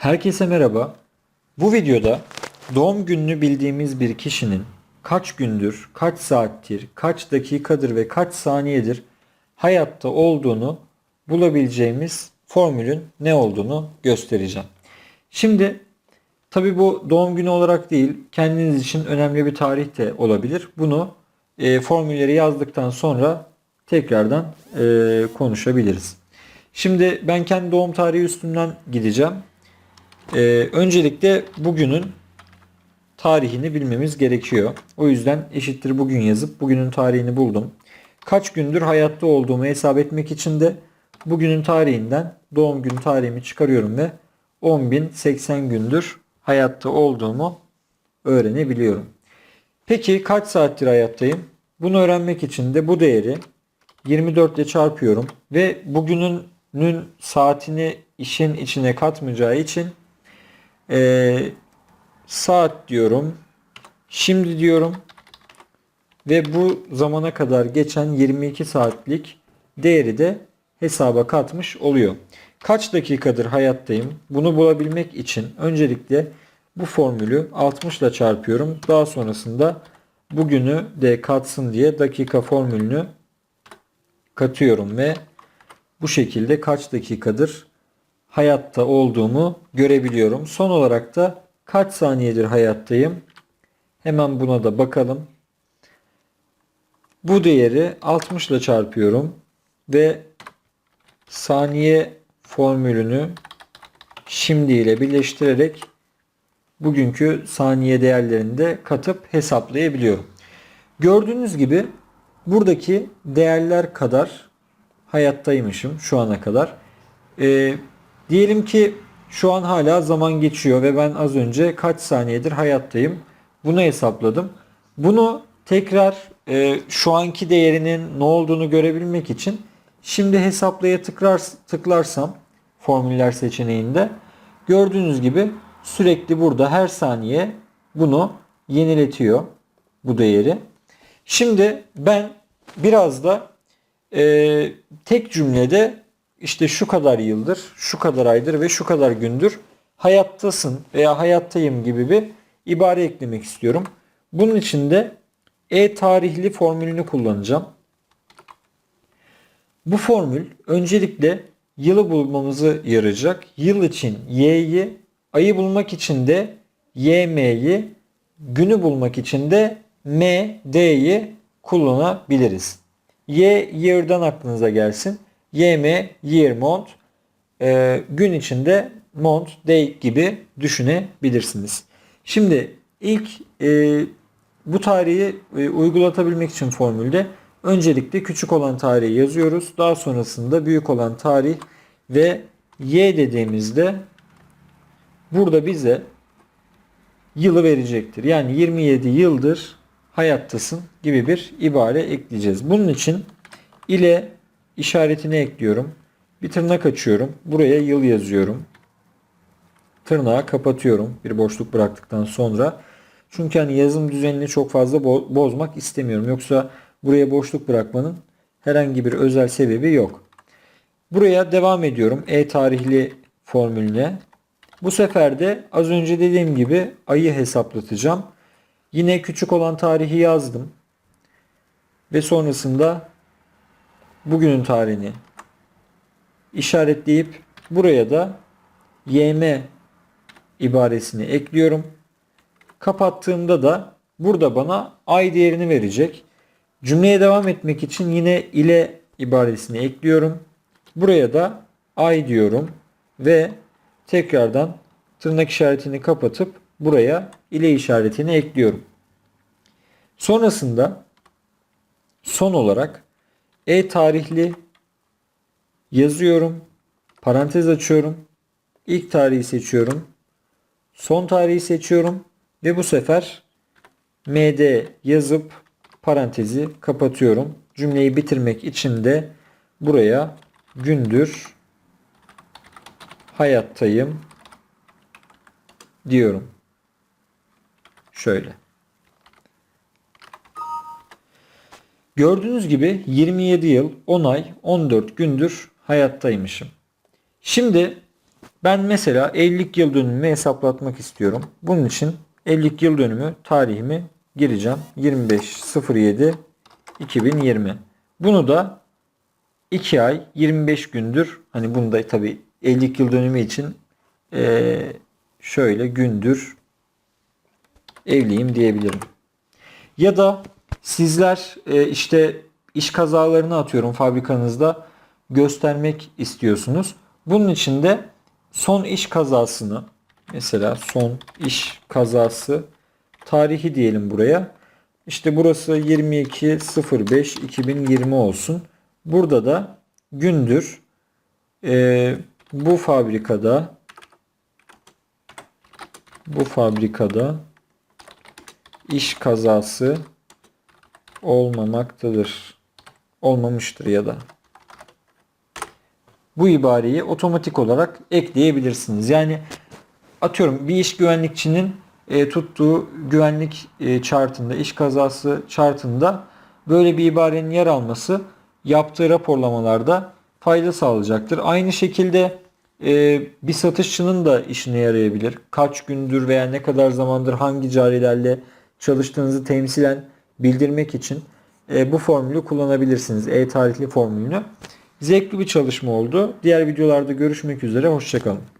Herkese merhaba. Bu videoda doğum gününü bildiğimiz bir kişinin kaç gündür, kaç saattir, kaç dakikadır ve kaç saniyedir hayatta olduğunu bulabileceğimiz formülün ne olduğunu göstereceğim. Şimdi tabi bu doğum günü olarak değil, kendiniz için önemli bir tarih de olabilir. Bunu e, formülleri yazdıktan sonra tekrardan e, konuşabiliriz. Şimdi ben kendi doğum tarihi üstünden gideceğim. Ee, öncelikle bugünün tarihini bilmemiz gerekiyor. O yüzden eşittir bugün yazıp bugünün tarihini buldum. Kaç gündür hayatta olduğumu hesap etmek için de bugünün tarihinden doğum günü tarihimi çıkarıyorum ve 10.080 gündür hayatta olduğumu öğrenebiliyorum. Peki kaç saattir hayattayım? Bunu öğrenmek için de bu değeri 24 ile çarpıyorum ve bugünün saatini işin içine katmayacağı için ee, saat diyorum. Şimdi diyorum. Ve bu zamana kadar geçen 22 saatlik değeri de hesaba katmış oluyor. Kaç dakikadır hayattayım? Bunu bulabilmek için öncelikle bu formülü 60 ile çarpıyorum. Daha sonrasında bugünü de katsın diye dakika formülünü katıyorum ve bu şekilde kaç dakikadır hayatta olduğumu görebiliyorum. Son olarak da kaç saniyedir hayattayım? Hemen buna da bakalım. Bu değeri 60 ile çarpıyorum ve saniye formülünü şimdi ile birleştirerek bugünkü saniye değerlerini de katıp hesaplayabiliyorum. Gördüğünüz gibi buradaki değerler kadar hayattaymışım şu ana kadar. Ee, Diyelim ki şu an hala zaman geçiyor ve ben az önce kaç saniyedir hayattayım. Bunu hesapladım. Bunu tekrar e, şu anki değerinin ne olduğunu görebilmek için şimdi hesaplaya tıklar, tıklarsam formüller seçeneğinde gördüğünüz gibi sürekli burada her saniye bunu yeniletiyor bu değeri. Şimdi ben biraz da e, tek cümlede işte şu kadar yıldır, şu kadar aydır ve şu kadar gündür hayattasın veya hayattayım gibi bir ibare eklemek istiyorum. Bunun için de e-tarihli formülünü kullanacağım. Bu formül öncelikle yılı bulmamızı yarayacak. Yıl için y'yi, ayı bulmak için de ym'yi, günü bulmak için de md'yi kullanabiliriz. Y year'dan aklınıza gelsin. YM year month e, gün içinde month day gibi düşünebilirsiniz. Şimdi ilk e, bu tarihi e, uygulatabilmek için formülde öncelikle küçük olan tarihi yazıyoruz. Daha sonrasında büyük olan tarih ve y dediğimizde burada bize yılı verecektir. Yani 27 yıldır hayattasın gibi bir ibare ekleyeceğiz. Bunun için ile işaretini ekliyorum. Bir tırnak açıyorum. Buraya yıl yazıyorum. Tırnağı kapatıyorum bir boşluk bıraktıktan sonra. Çünkü hani yazım düzenini çok fazla bozmak istemiyorum. Yoksa buraya boşluk bırakmanın herhangi bir özel sebebi yok. Buraya devam ediyorum. E-tarihli formülüne. Bu sefer de az önce dediğim gibi ayı hesaplatacağım. Yine küçük olan tarihi yazdım. Ve sonrasında bugünün tarihini işaretleyip buraya da ym ibaresini ekliyorum. Kapattığımda da burada bana ay değerini verecek. Cümleye devam etmek için yine ile ibaresini ekliyorum. Buraya da ay diyorum ve tekrardan tırnak işaretini kapatıp buraya ile işaretini ekliyorum. Sonrasında son olarak e-tarihli yazıyorum. Parantez açıyorum. İlk tarihi seçiyorum. Son tarihi seçiyorum. Ve bu sefer MD yazıp parantezi kapatıyorum. Cümleyi bitirmek için de buraya gündür hayattayım diyorum. Şöyle. Gördüğünüz gibi 27 yıl, 10 ay, 14 gündür hayattaymışım. Şimdi Ben mesela evlilik yıl dönümümü hesaplatmak istiyorum. Bunun için evlilik yıl dönümü tarihimi gireceğim. 25.07 2020. Bunu da 2 ay 25 gündür hani bunu da tabi evlilik yıl dönümü için eee, şöyle gündür evliyim diyebilirim. Ya da sizler e, işte iş kazalarını atıyorum fabrikanızda göstermek istiyorsunuz. Bunun için de son iş kazasını mesela son iş kazası tarihi diyelim buraya. İşte burası 22.05.2020 olsun. Burada da gündür e, bu fabrikada bu fabrikada iş kazası olmamaktadır. Olmamıştır ya da. Bu ibareyi otomatik olarak ekleyebilirsiniz. Yani atıyorum bir iş güvenlikçinin e, tuttuğu güvenlik e, chartında, iş kazası chartında böyle bir ibarenin yer alması yaptığı raporlamalarda fayda sağlayacaktır. Aynı şekilde e, bir satışçının da işine yarayabilir. Kaç gündür veya ne kadar zamandır hangi carilerle çalıştığınızı temsilen bildirmek için e, bu formülü kullanabilirsiniz. E-tarihli formülünü. Zevkli bir çalışma oldu. Diğer videolarda görüşmek üzere. Hoşçakalın.